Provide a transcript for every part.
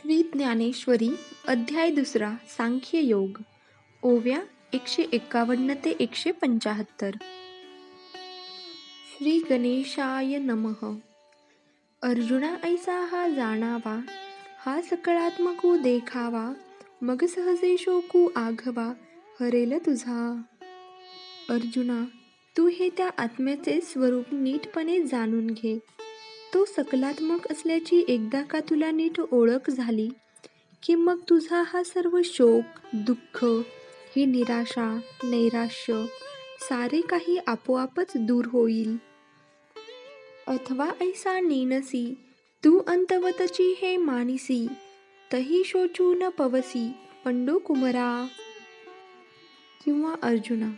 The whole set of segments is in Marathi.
श्री ज्ञानेश्वरी अध्याय दुसरा सांख्य योग. ओव्या एकशे एकावन्न ते एकशे पंचाहत्तर. श्री गणेशाय नमः. अर्जुना ऐसा हा जाणावा हा सकळात्मकू देखावा मग सहजेशोकू आघवा हरेल तुझा. अर्जुना तू हे त्या आत्म्याचे स्वरूप नीटपणे जाणून घे. तो सकलात्मक असल्याची एकदा का तुला नीट ओळख झाली? की मग तुझा हा सर्व शोक दुःख ही निराशा नैराश्य सारे काही आपोआपच दूर होईल. अथवा ऐसा नेनसी तू अंतवतची हे मानिसी तही शोचू न पवसी पंडू कुमरा. किंवा अर्जुना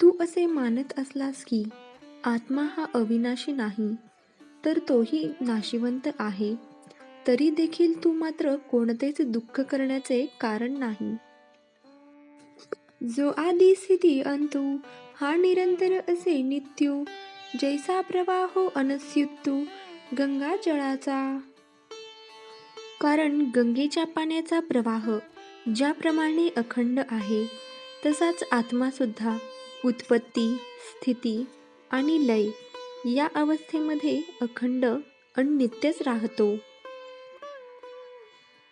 तू असे मानत असलास की आत्मा हा अविनाशी नाही तर तोही नाशिवंत आहे. तरी देखील तू मात्र कोणतेच दुःख करण्याचे कारण नाही. जो आदी स्थिती अंतू हा निरंतर असे नित्यू जैसा प्रवाह अनस्युत्तू गंगा जळाचा. कारण गंगेच्या पाण्याचा प्रवाह ज्याप्रमाणे अखंड आहे तसाच आत्मासुद्धा उत्पत्ती स्थिती आणि लय या अवस्थेमध्ये अखंड आणि नित्यच राहतो.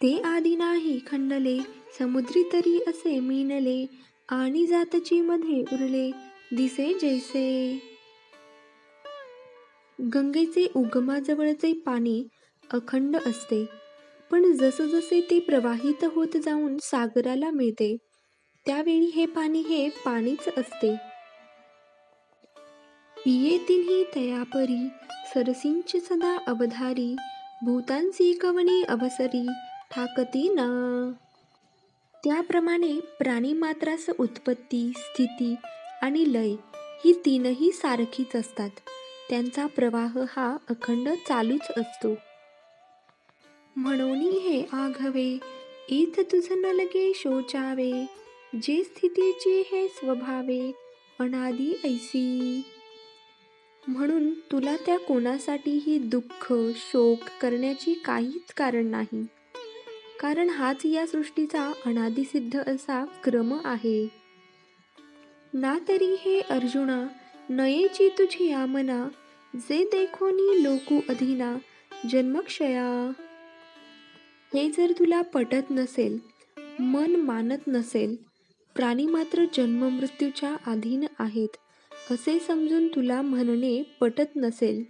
ते आधी नाही खंडले समुद्री तरी असे मिनले आणि जातची मध्ये उरले दिसे जैसे. गंगेचे उगमाजवळचे पाणी अखंड असते पण जसजसे ते प्रवाहित होत जाऊन सागराला मिळते त्यावेळी हे पाणी हे पाणीच असते. येतीही तयापरी सरसिंच सदा अवधारी भूतांसी कवनी अवसरी ठाकती ना. त्याप्रमाणे प्राणी मात्रास उत्पत्ती स्थिती आणि लय ही तीनही सारखीच असतात. त्यांचा प्रवाह हा अखंड चालूच असतो. म्हणून हे आघवे इथ तुझ न लगे शोचावे जे स्थितीची हे स्वभावे अनादी ऐसी. म्हणून तुला त्या कोणासाठीही दुःख शोक करण्याची काहीच कारण नाही. कारण हाच या सृष्टीचा अनादिसिद्ध असा क्रम आहे. ना तरी हे अर्जुना नयेची तुझी आमना जे देखोनी लोकू अधीना जन्मक्षया. हे जर तुला पटत नसेल मन मानत नसेल प्राणी मात्र जन्ममृत्यूच्या अधीन आहेत असे समजून तुला म्हणणे पटत नसेल.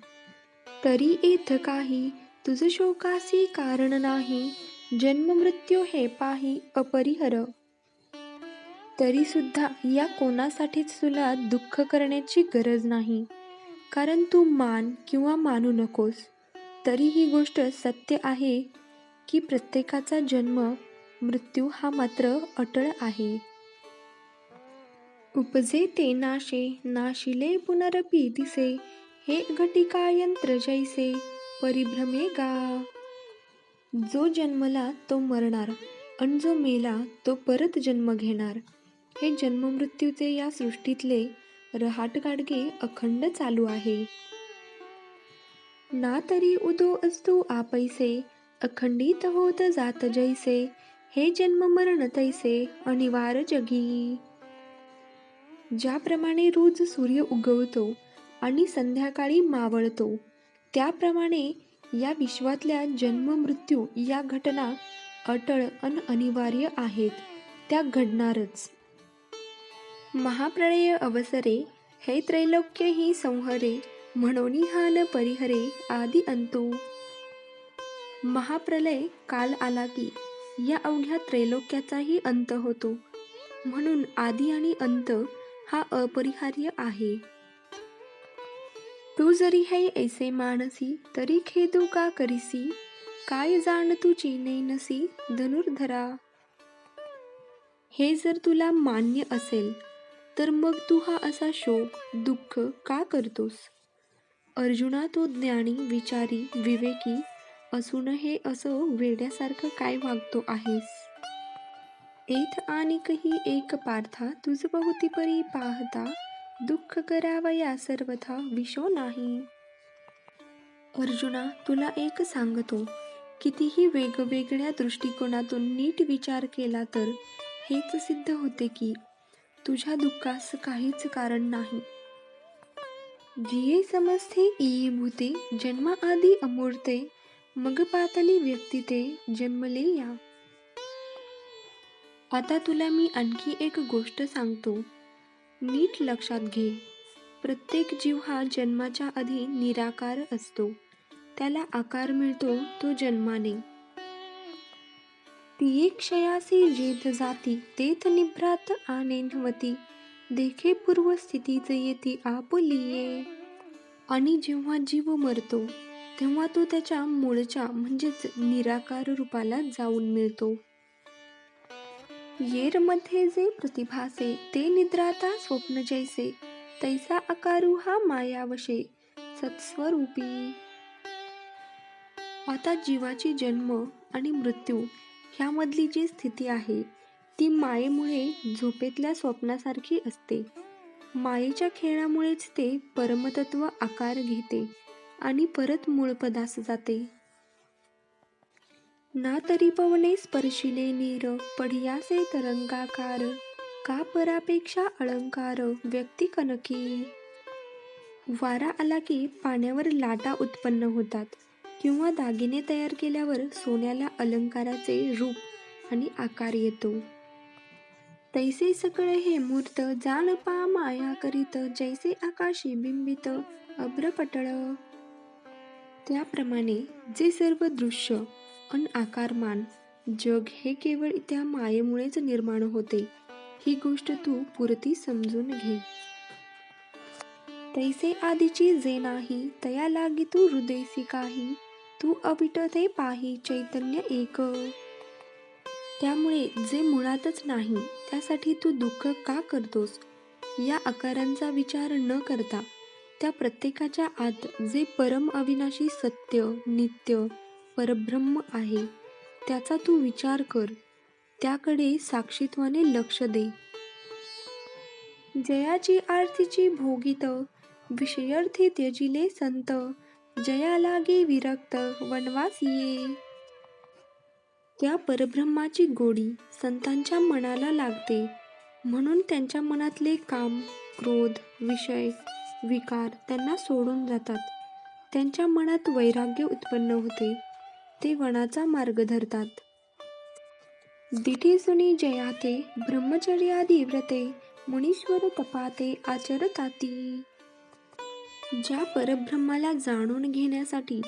तरी येथ काही. तुझ शोकासी कारण नाही. जन्ममृत्यू हे पाही अपरिहर तरी सुद्धा या कोणासाठीच तुला दुःख करण्याची गरज नाही. कारण तू मान किंवा मानू नकोस. तरी ही गोष्ट सत्य आहे की प्रत्येकाचा जन्म मृत्यू हा मात्र अटळ आहे. उपजे ते नाशे नाशिले पुनरपी दिसे हे घटिका यंत्र जैसे परिभ्रमे गा। जो जन्मला तो मरणार आणि जो मेला तो परत जन्म घेणार। हे जन्ममृत्यूचे या सृष्टीतले रहाटगाडगे अखंड चालू आहे। ना तरी उदो असतो आपैसे अखंडित होत जात जैसे हे जन्म मरण तैसे अनिवार्य जगी। ज्याप्रमाणे रोज सूर्य उगवतो आणि संध्याकाळी मावळतो त्याप्रमाणे या विश्वातल्या जन्म मृत्यू या घटना अटळ अन अनिवार्य आहेत त्या घडणारच. महाप्रळय अवसरे हे त्रैलोक्य ही संहरे म्हणून हान परिहरे आदी अंतू. महाप्रलय काल आला की या अवघ्या त्रैलोक्याचाही अंत होतो. म्हणून आदी आणि अंत हा अपरिहार्य आहे. तू जरी हे ऐसे मानसी तरी खेदू का करीसी? काय जाण तुझी नैनसी धनुर्धरा? हे जर तुला मान्य असेल तर मग तू हा असा शोक दुःख का करतोस? अर्जुना तो ज्ञानी विचारी विवेकी असून हे असं वेड्यासारखं काय वागतो आहेस? एथ आणिकही एक पार्था तुझ बहुती परी पाहता दुःख करावया सर्वथा विशो नाही. अर्जुना तुला एक सांगतो कितीही वेगवेगळ्या दृष्टिकोनातून नीट विचार केला तर हेच सिद्ध होते की तुझ्या दुःखास काहीच कारण नाही. धिये समजते इये भूते जन्माआधी अमूर्ते मग पातली व्यक्ती ते जन्मले या. आता तुला मी आणखी एक गोष्ट सांगतो. नीट लक्षात घे. प्रत्येक जीव हा जन्माच्या आधी निराकार असतो. त्याला आकार मिळतो तो जन्माने. तिये क्षयासी जेथ जाती तेथ निभ्रात आनेन्वती देखे पूर्व स्थितीच येती आपलिये आणि जेव्हा जीव मरतो तेव्हा तो त्याच्या मूळच्या म्हणजेच निराकार रूपाला जाऊन मिळतो. येरमध्ये जे प्रतिभासे ते निद्राता स्वप्न जैसे तैसा आकारू हा मायावशे सत्स्वरूपी. आता जीवाची जन्म आणि मृत्यू ह्यामधली जी स्थिती आहे ती मायेमुळे झोपेतल्या स्वप्नासारखी असते. मायेच्या खेळामुळेच ते परमतत्व आकार घेते आणि परत मूळपदास जाते. ना तरी पवने स्पर्शिले नीर पढियासे तरंगाकार का परापेक्षा अलंकार व्यक्ती कनकी. वारा आला की पाण्यावर लाटा उत्पन्न होतात किंवा दागिने तयार केल्यावर सोन्याला अलंकाराचे रूप आणि आकार येतो. तैसे सकळे हे मूर्त जाण पा माया करीत जैसे आकाशी बिंबित अभ्रपटळ. त्याप्रमाणे जे सर्व दृश्य अन आकारमान जग हे केवळ त्या मायेमुळेच निर्माण होते. ही गोष्ट तू पुरती समजून घे. तैसे आधीची जे नाही तया लागी तू हृदयसी काही. तू अबिट ते पाही चैतन्य एक. त्यामुळे जे मुळातच नाही त्यासाठी तू दुःख का करतोस? या आकारांचा विचार न करता त्या प्रत्येकाच्या आत जे परम अविनाशी सत्य नित्य परब्रह्म आहे त्याचा तू विचार कर त्याकडे साक्षीत्वाने लक्ष दे. जयाची आरतीची भोगित विषयर्थी त्यजिले संत जया लागे विरक्त वनवास ये. त्या परब्रह्माची गोडी संतांच्या मनाला लागते म्हणून त्यांच्या मनातले काम क्रोध विषय विकार त्यांना सोडून जातात. त्यांच्या मनात वैराग्य उत्पन्न होते. ते वनाचा मार्ग धरतात. दिठी सुनी जयाते ब्रह्मचर्यादी व्रते मुनीश्वर तपाते आचरताती. ज्या परब्रह्माला जाणून घेण्यासाठी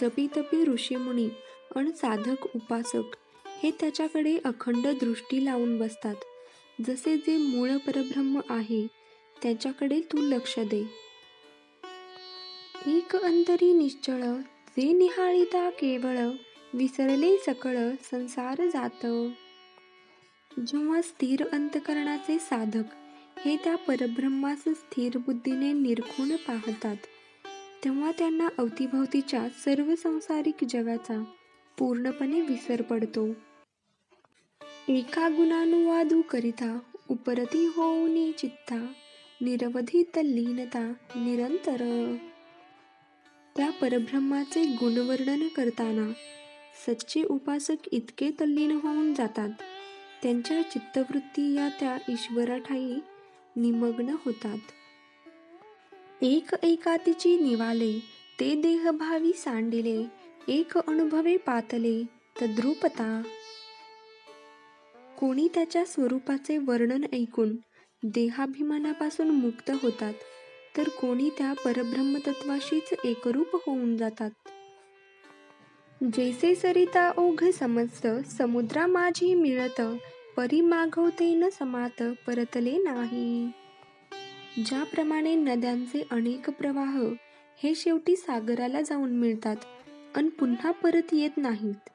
जपी तपी ऋषीमुनी आणि साधक उपासक हे त्याच्याकडे अखंड दृष्टी लावून बसतात. जसे जे मूळ परब्रह्म आहे त्याच्याकडे तू लक्ष दे. एक अंतरी निश्चळ जे निहाळिता केवळ विसरले सकळ संसार जात. जेव्हा स्थिर अंतकरणाचे साधक हे त्या परब्रह्मास स्थिर बुद्धीने निरखून पाहतात तेव्हा त्यांना अवतीभवतीच्या सर्व संसारिक जगाचा पूर्णपणे विसर पडतो. एका गुणानुवादू करिता उपरती होऊनी चित्ता निरवधी तल्लीनता निरंतर. त्या परब्रह्माचे गुणवर्णन करताना सच्चे उपासक इतके तल्लीन होऊन जातात. त्यांच्या चित्तवृत्ती या त्या ईश्वराठाई निमग्न होतात. एक एकातीची निवाले ते देहभावी सांडिले एक अनुभवे पातले तद्रुपता. कोणी त्याच्या स्वरूपाचे वर्णन ऐकून देहाभिमानापासून मुक्त होतात. तर कोणी त्या परब्रह्मतत्वाशीच एकरूप होऊन जातात. जैसे सरिता ओघ समस्त समुद्रा माझी मिळत परी मागवते न समात परतले नाही. ज्याप्रमाणे नद्यांचे अनेक प्रवाह हे शेवटी सागराला जाऊन मिळतात अन पुन्हा परत येत नाहीत.